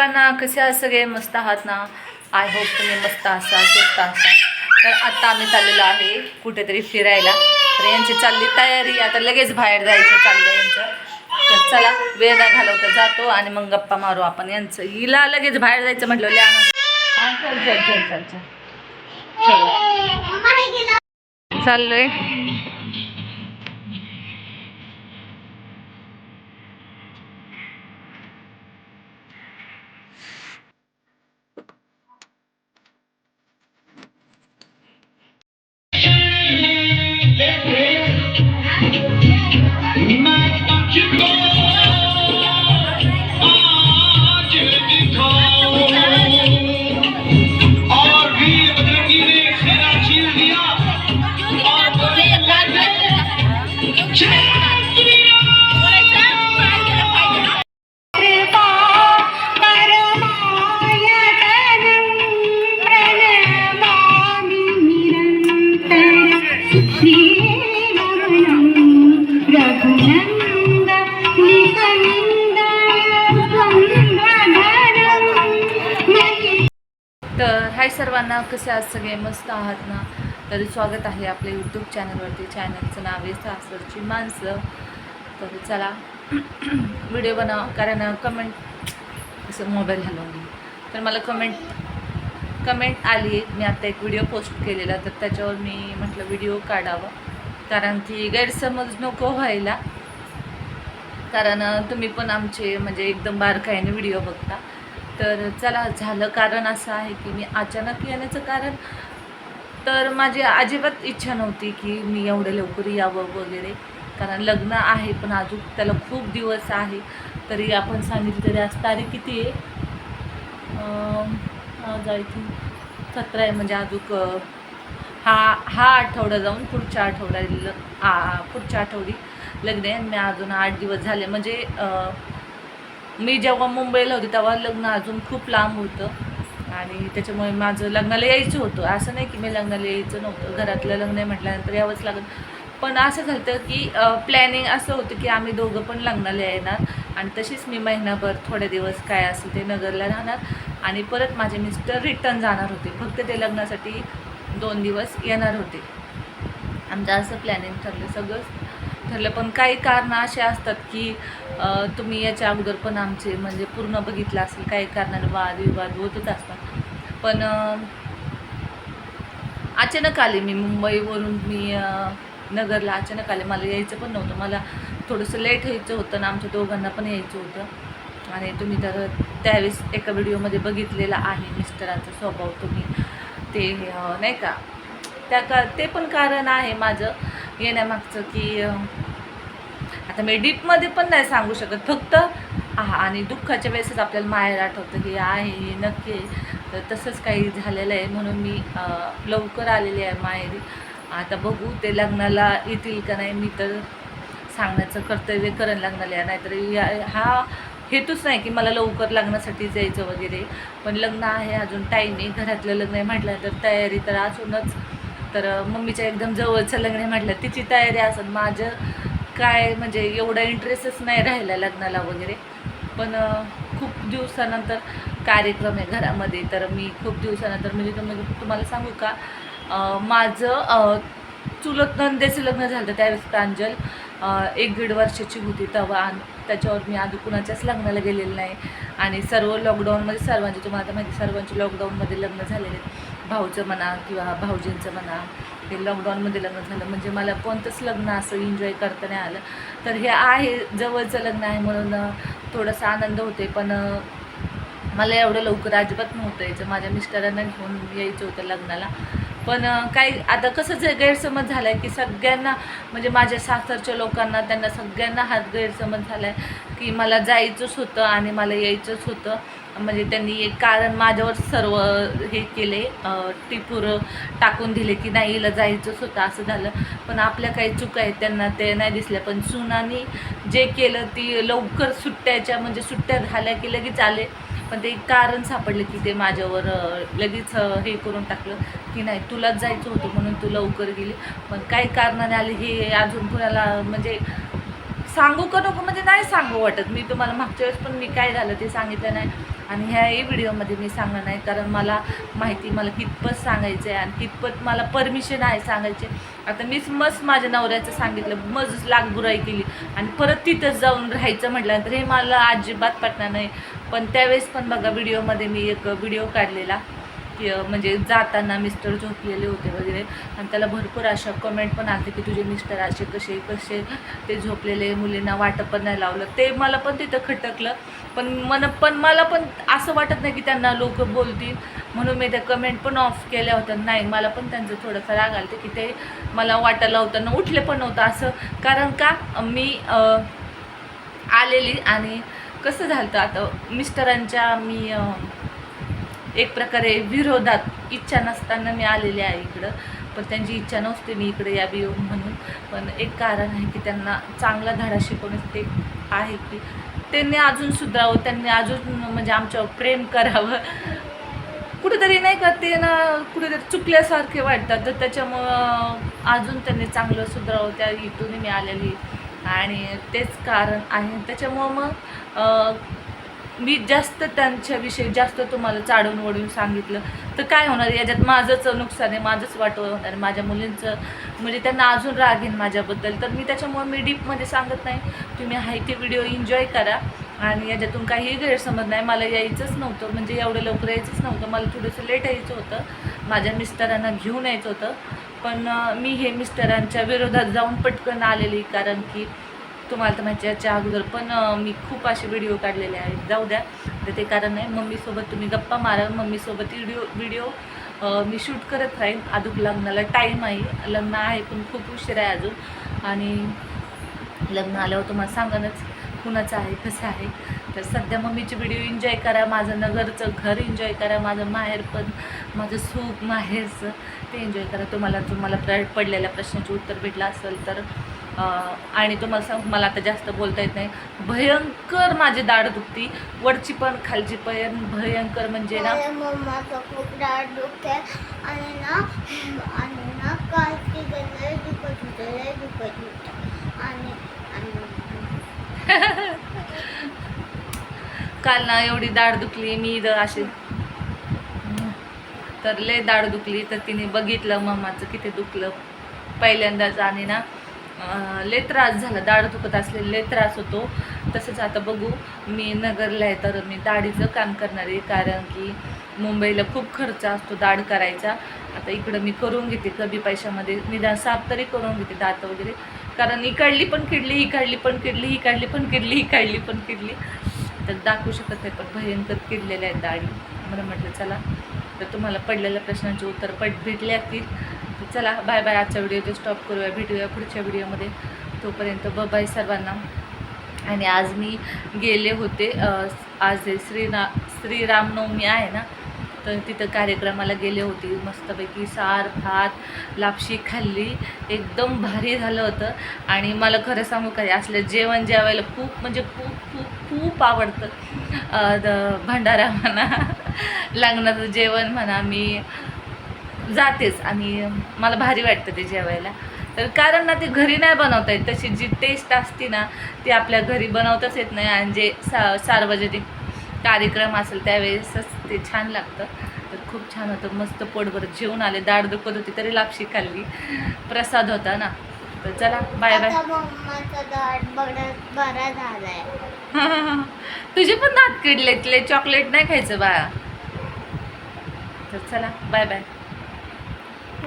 सर्वांना कसे आहात सगळे मस्त आहात ना? आय होप तुम्ही मस्त असाल स्वस्त असाल. तर आता आम्ही चाललेलो आहे कुठेतरी फिरायला. तर यांची चालली तयारी आता लगेच बाहेर जायचं चाललं यांचं. तर चला वेळ नाही घालवता जातो आणि मग गप्पा मारू आपण. यांचं हिला लगेच बाहेर जायचं म्हटलं आनंद. चल चल चल चल चल. चल चाललोय. ना कसे आज सगळे मस्त आहात ना? तर स्वागत आहे आपल्या यूट्यूब चॅनलवरती चॅनलचं नाव आहे सासरची माणसं. तर चला व्हिडिओ बनवा. कारण कमेंट असं मोबाईल हलवली. तर मला कमेंट कमेंट आली. मी आत्ता एक व्हिडिओ पोस्ट केलेला. तर त्याच्यावर मी म्हटलं व्हिडिओ काढावं. कारण की गैरसमज नको व्हायला. कारण तुम्ही पण आमचे म्हणजे एकदम बारकाईने व्हिडिओ बघता. तर चला झालं कारण असं आहे की मी अचानक येण्याचं कारण. तर माझी अजिबात इच्छा नव्हती की मी एवढं लवकर यावं वगैरे. कारण लग्न आहे पण अजून त्याला खूप दिवस आहे. तरी आपण सांगितलं तरी आज तारीख किती आहे? अं, आय थिंक सतरा आहे म्हणजे अजून हा हा आठवडा जाऊन पुढच्या आठवड्याला पुढच्या आठवडी लग्न आहे. आणि मी अजून आठ दिवस झाले. म्हणजे मी जेव्हा मुंबईला होते तेव्हा लग्न अजून खूप लांब होतं. आणि त्याच्यामुळे माझं लग्नाला यायचं होतं. असं नाही की मी लग्नाला यायचं नव्हतं. घरातलं लग्न आहे म्हटल्यानंतर यावंच लागत पण असं झालं की प्लॅनिंग असं होतं की आम्ही दोघं पण लग्नाला येणार. आणि तशीच मी महिनाभर थोडे दिवस काय असेल ते नगरला राहणार. आणि परत माझे मिस्टर रिटर्न जाणार होते. फक्त ते लग्नासाठी दोन दिवस येणार होते. आमचं असं प्लॅनिंग ठरलं सगळंच ठरलं पण काही कारणं असे असतात की तुम्ही याच्या अगोदर पण आमचे म्हणजे पूर्ण बघितलं असेल काही कारणाने वादविवाद होतच असतात. पण अचानक आले मी मुंबईवरून मी नगरला अचानक आले. मला यायचं पण नव्हतं. मला थोडंसं लेट व्हायचं होतं ना आमच्या दोघांना पण यायचं होतं. आणि तुम्ही तर त्यावेळेस एका व्हिडिओमध्ये बघितलेला आहे मिस्टरांचा स्वभाव तुम्ही. ते नाही का? त्या का ते पण कारण आहे माझं येण्यामागचं की आता मी डीपमध्ये पण नाही सांगू शकत. फक्त हा आणि दुःखाच्या वेळेसच आपल्याला माहेर आठवतं की आहे हे नक्की तर तसंच काही झालेलं आहे. म्हणून मी लवकर आलेली आहे माहेरी. आता बघू ते लग्नाला येतील का नाही मी तर सांगण्याचं कर्तव्य करण लग्नाला या. नाहीतर या हा हेतूच नाही की मला लवकर लग्नासाठी जायचं वगैरे. पण लग्न आहे अजून टाईम आहे. घरातलं लग्न आहे म्हटलं तर तयारी तर असूनच तर मम्मीच्या एकदम जवळचं लग्न आहे म्हटलं तिची तयारी असेल. माझं काय म्हणजे एवढा इंटरेस्टच नाही राहिला लग्नाला वगैरे. पण खूप दिवसानंतर कार्यक्रम आहे घरामध्ये तर मी खूप दिवसानंतर म्हणजे तुम्ही तुम्हाला सांगू का? माझं चुलत नंदेचं लग्न झालं होतं त्यावेळेस प्रांजल. एक दीड वर्षाची होती तेव्हा आणि त्याच्यावर मी आधी कुणाच्याच लग्नाला गेलेलं नाही. आणि सर्व लॉकडाऊनमध्ये सर्वांचे तुम्हाला आता माहिती सर्वांचे लॉकडाऊनमध्ये लग्न झालेले आहेत. भाऊचं म्हणा किंवा भाऊजींचं म्हणा हे लॉकडाऊनमध्ये लग्न झालं म्हणजे मला कोणतंच लग्न असं एन्जॉय करता नाही आलं. तर हे आहे जवळचं लग्न आहे म्हणून थोडासा आनंद होते पण मला एवढं लवकर अजिबात नव्हतं यायचं. माझ्या मिस्टरांना घेऊन यायचं होतं लग्नाला. पण काही आता कसं जे गैरसमज झाला आहे की सगळ्यांना म्हणजे माझ्या सासरच्या लोकांना त्यांना सगळ्यांना हा गैरसमज झाला आहे की मला जायचंच होतं आणि मला यायचंच होतं. म्हणजे त्यांनी एक कारण माझ्यावर सर्व हे केले. टिपूर टाकून दिले की नाही हिला जायचंच होतं असं झालं. पण आपल्या काही चुका आहेत त्यांना ते नाही दिसल्या. पण सुनानी जे केलं ती लवकर सुट्ट्याच्या म्हणजे सुट्ट्या झाल्या की लगेच आले. पण ते कारण सापडलं की ते माझ्यावर लगेच हे करून टाकलं की नाही तुलाच जायचं होतं म्हणून तू लवकर गेली. पण काही कारणाने आले हे अजून कुणाला म्हणजे सांगू का नको? म्हणजे नाही सांगू वाटत. मी तुम्हाला मागच्या वेळेस पण मी काय झालं ते सांगितलं नाही. आणि ह्याही व्हिडिओमध्ये मी सांगणार नाही कारण मला माहिती मला कितपत सांगायचं आहे आणि कितपत मला परमिशन आहे सांगायचे. आता मीच मस्त माझ्या नवऱ्याचं सांगितलं मज लागबुराई केली आणि परत तिथंच जाऊन राहायचं म्हटल्यानंतर हे मला अजिबात पटणार नाही. पण त्यावेळेस पण बघा व्हिडिओमध्ये मी एक व्हिडिओ काढलेला. म्हणजे जाताना मिस्टर झोपलेले होते वगैरे. आणि त्याला भरपूर अशा कमेंट पण आले की तुझे मिस्टर असे कसे कसे ते झोपलेले मुलींना वाटप पण नाही लावलं. ते मला पण तिथं खटकलं. पण मन पण मला पण असं वाटत नाही की त्यांना लोक बोलतील. म्हणून मी त्या कमेंट पण ऑफ केल्या होत्या. नाही मला पण त्यांचं थोडंसं राग आलं की ते मला वाटायला होतं ना उठले पण नव्हतं असं. कारण का मी आलेली आणि कसं झालं होतं आता मिस्टरांच्या मी एक प्रकारे विरोधात इच्छा नसताना मी आलेले आहे इकडं. पण त्यांची इच्छा नसते मी इकडे यावी म्हणून. पण एक कारण आहे की त्यांना चांगला धडा शिकवण्यास ते आहे की त्यांनी अजून सुधारावं त्यांनी अजून म्हणजे आमच्यावर प्रेम करावं. कुठेतरी नाही का ते ना कुठेतरी चुकल्यासारखे वाटतात. तर त्याच्यामुळं अजून त्यांनी चांगलं सुधारावं त्या इथून मी आलेली आणि तेच कारण आहे. त्याच्यामुळं मग मी जास्त त्यांच्याविषयी जास्त तुम्हाला चाडून वडून सांगितलं. तर काय होणार? याच्यात माझंच नुकसान आहे माझंच वाटव होणार माझ्या मुलींचं म्हणजे त्यांना अजून राग येईन माझ्याबद्दल. तर मी त्याच्यामुळे मी डीपमध्ये सांगत नाही. तुम्ही आहे ते व्हिडिओ एन्जॉय करा. आणि याच्यातून काहीही गैरसमज नाही. मला यायचंच नव्हतं म्हणजे एवढं लवकर यायचंच नव्हतं. मला थोडंसं लेट यायचं होतं. माझ्या मिस्टरांना घेऊन यायचं होतं. पण मी हे मिस्टरांच्या विरोधात जाऊन पटकन आलेली. कारण की तुम्हाला तर माझ्या याच्या अगोदर पण मी खूप असे व्हिडिओ काढलेले आहेत. जाऊ द्या. तर ते कारण आहे मम्मीसोबत तुम्ही गप्पा मारा. मम्मीसोबत व्हिडिओ व्हिडिओ मी शूट करत राहीन. अजून लग्नाला टाईम आहे. लग्न आहे पण खूप उशीर आहे अजून. आणि लग्न आल्यावर तुम्हाला सांगणच कुणाचं आहे कसं आहे. तर सध्या मम्मीचे व्हिडिओ एन्जॉय करा. माझं नगरचं घर एन्जॉय करा. माझं माहेर पण माझं सूप माहेरचं ते एन्जॉय करा. तुम्हाला तुम्हाला पडलेल्या प्रश्नाचे उत्तर भेटलं असेल तर. आणि तुम्हाला सांग मला आता जास्त बोलता येत नाही. भयंकर माझी दाढ दुखती. वरची पण खालची पण भयंकर म्हणजे ना. खूप डाळ दुखते. आणि ना आणि ना लय दुखत होतं दुखत होतं. आणि काल ना एवढी दाढ दुखली मी इथं अशी तर लय दाढ दुखली. तर तिने बघितलं मम्माचं किती दुखलं पहिल्यांदाच. आणि ना लय त्रास झाला. दाढ दुखत असलेला लय त्रास होतो. तसंच आता बघू मी नगरला आहे तर मी दाढीचं काम करणार आहे. कारण की मुंबईला खूप खर्च असतो दाढ करायचा. आता इकडं मी करून घेते कमी पैशामध्ये. निदान साफ तरी करून घेते दात वगैरे. कारण इकडली पण किडली ही काढली पण किडली ही काढली पण किडली ही काढली पण किडली. तर दाखवू शकत नाही पण भयंकर किडलेल्या आहेत दाढी. म्हणून म्हटलं चला. तर तुम्हाला पडलेल्या प्रश्नांची उत्तर पट भेटले असतील. चला बाय बाय आजचा व्हिडिओ ते स्टॉप करूया भेटूया पुढच्या व्हिडिओमध्ये तोपर्यंत ब बाय सर्वांना. आणि आज मी गेले होते आज हे श्रीना श्रीरामनवमी आहे ना तर तिथं कार्यक्रमाला गेले होते. मस्तपैकी सार भात लापशी खाल्ली. एकदम भारी झालं होतं. आणि मला खरं सांगू काय असलं जेवण जेवायला खूप म्हणजे खूप खूप खूप आवडतं. द- भंडारा म्हणा लग्नाचं जेवण म्हणा मी जातेच. आणि मला भारी वाटतं ते जेवायला. तर कारण ना ते घरी नाही बनवता येत. तशी जी टेस्ट असते ना ती आपल्या घरी बनवताच येत नाही. आणि जे सा सार्वजनिक कार्यक्रम असेल त्यावेळेसच ते छान लागतं. तर खूप छान होतं. मस्त पोटभर जेवून आले. दाढ दुखत होती तरी लापशी खाल्ली. प्रसाद होता ना. तर चला बाय बाय तुझे पण दात किडले चॉकलेट नाही खायचं बाळा. तर चला बाय बाय